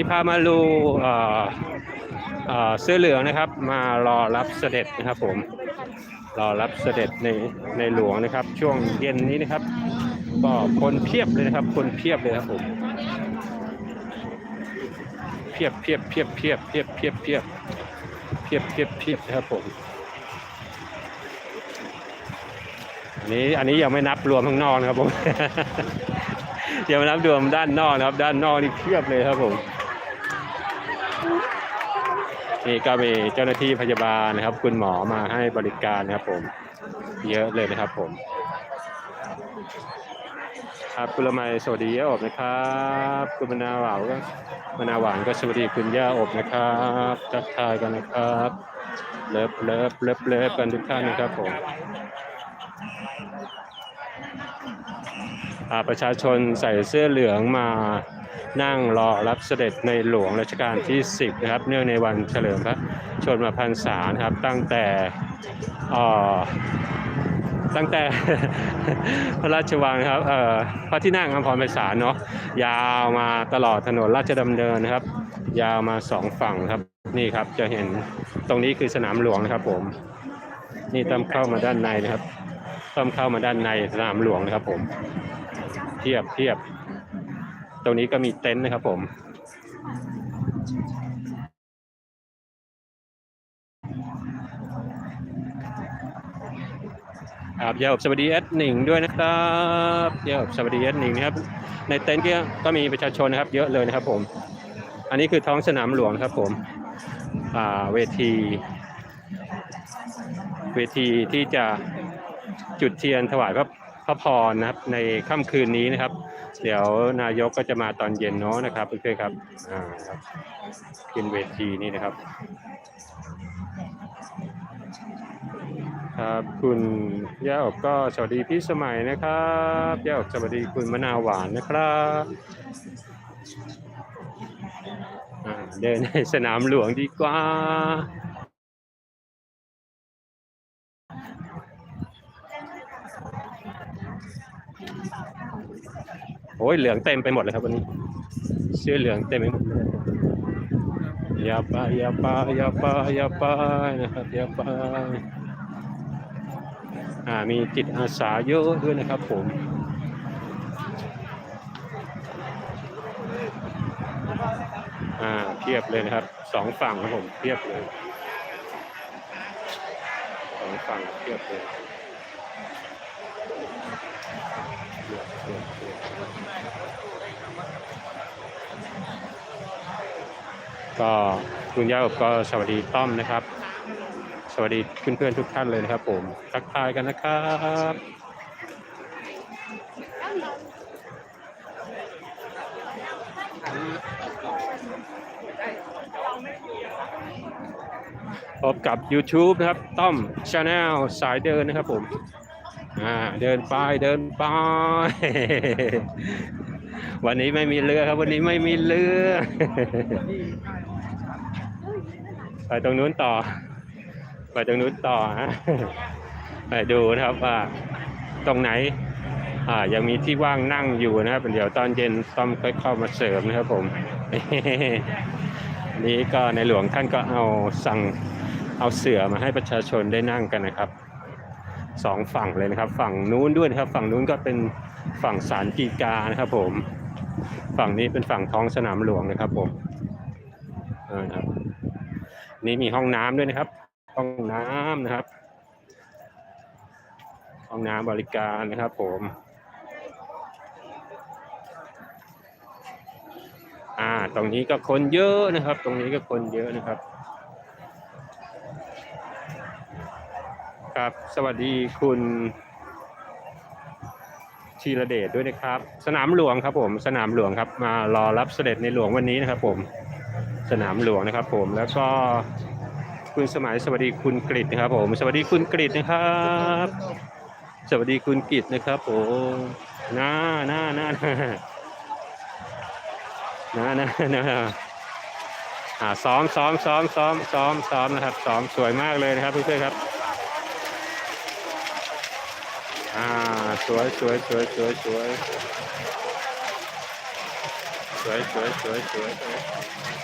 ที่พามาลูเสื้อเหลืองนะครับ มารอรับเสด็จนะครับผมรอรับเสด็จในในหลวงนะครับ ช่วงเย็นนี้นะครับ ก็คนเพียบเลยนะครับ คนเพียบเลยครับผมเพียบเพียบเพียบเพียบเพียบเพียบเพียบเพียบเพียบเพียบนะครับผมอันนี้อันนี้ยังไม่นับรวมข้างนอกนะครับผมยังไม่นับรวมด้านนอกนะครับ ด้านนอกนี่เพียบเลยครับผม นี่ก็มีเจ้าหน้าที่พยาบาลนะครับ คุณหมอมาให้บริการนะครับผม เยอะเลยนะครับผมครับคุณละไมสวัสดีย่าอบนะครับคุณมนาหวานก็มนาหวานก็สวัสดีคุณย่าอบนะครับทักทายกันนะครับเลิฟเลิฟเลิฟเลิฟกันทุกท่านนะครับผมอ่า ประชาชนใส่เสื้อเหลืองมานั่งรอรับเสด็จในหลวงรัชกาลที่ 10 นะครับ เนื่องในวันเฉลิมพระชนมพรรษานะครับ ตั้งแต่ตั้งแต่พระราชวังครับพระที่นั่งอัมพรไพศาลเนาะยาวมาตลอดถนนราชดำเนินนะครับ ยาวมาสองฝั่งครับนี่ครับจะเห็นตรงนี้คือสนามหลวงนะครับ ผม นี่ต้องเข้ามาด้านในนะครับ ต้องเข้ามาด้านในสนามหลวงนะครับผม เทียบเทียบ ตรงนี้ก็มีเต็นท์นะครับผม ครับเยาอบสวัสดีเอสหนิงด้วยนะครับเยาอบสวัสดีเอสหนิงนะครับ ในเต็นท์ก็ก็มีประชาชนนะครับ เยอะเลยนะครับผม อันนี้คือท้องสนามหลวงครับผมอ่าเวที เวทีที่จะจุดเทียนถวายพระ พระพรนะครับ ในค่ำคืนนี้นะครับ เดี๋ยวนายกก็จะมาตอนเย็นเนาะนะครับเพื่อนๆครับอ่าครับขึ้นเวทีนี่นะครับ ครับคุณย่าอบก็สวัสดีพี่สมัยนะครับย่าอบสวัสดีคุณมะนาวหวานนะครับเดินในสนามหลวงดีกว่า โอ้ยเหลืองเต็มไปหมดเลยครับวันนี้ เสื้อเหลืองเต็มไปหมดเลยอย่าไปอย่าไปอย่าไปอย่าไปนะครับอย่าไปอ่ามีจิตอาสาเยอะด้วยนะครับผมอ่าเพียบเลยนะครับสองฝั่งครับผมเพียบเลยสองฝั่งเพียบเลยเพียบเพียบเพียบ ก็คุณย่าอบก็สวัสดีต้อมนะครับ สวัสดีเพื่อนๆทุกท่านเลยนะครับ ผมทักทายกันนะครับพบกับ YouTube นะครับ ต้อมชาแนลสายเดินนะครับผม อ่าเดินไปเดินไป วันนี้ไม่มีเรือครับ วันนี้ไม่มีเรือไปตรงนู้นต่อ ไปตรงนู้นต่อฮะไปดูนะครับว่าตรงไหน อ่ายังมีที่ว่างนั่งอยู่นะครับเดี๋ยวตอนเย็นต้อมค่อยเข้ามาเสริมนะครับผมนี้ก็ในหลวงท่านก็เอาสั่งเอาเสือมาให้ประชาชนได้นั่งกันนะครับ สองฝั่งเลยนะครับ ฝั่งนู้นด้วยนะครับ ฝั่งนู้นก็เป็นฝั่งศาลกีกานะครับผม ฝั่งนี้เป็นฝั่งท้องสนามหลวงนะครับผมเออนะครับ นี่มีห้องน้ำด้วยนะครับ ห้องน้ำนะครับ ห้องน้ำบริการนะครับ ผมอ่าตรงนี้ก็คนเยอะนะครับ ตรงนี้ก็คนเยอะนะครับ ครับ สวัสดีคุณชีระเดชด้วยนะครับ สนามหลวงครับผม สนามหลวงครับ มารอรับเสด็จในหลวงวันนี้นะครับ ผม สนามหลวงนะครับ ผม แล้วก็คุณสมัยสวัสดีคุณกฤษนะครับ ผม สวัสดีคุณกฤษนะครับ สวัสดีคุณกิตนะครับผมหน้าหน้าหน้าหน้าหน้าหน้าหน้าอ่าซ้อมซ้อมซ้อมซ้อมซ้อมซ้อมนะครับซ้อมสวยมากเลยนะครับเพื่อนๆครับ อ่า สวยสวยสวยสวยสวยสวยสวยสวยสวยสวย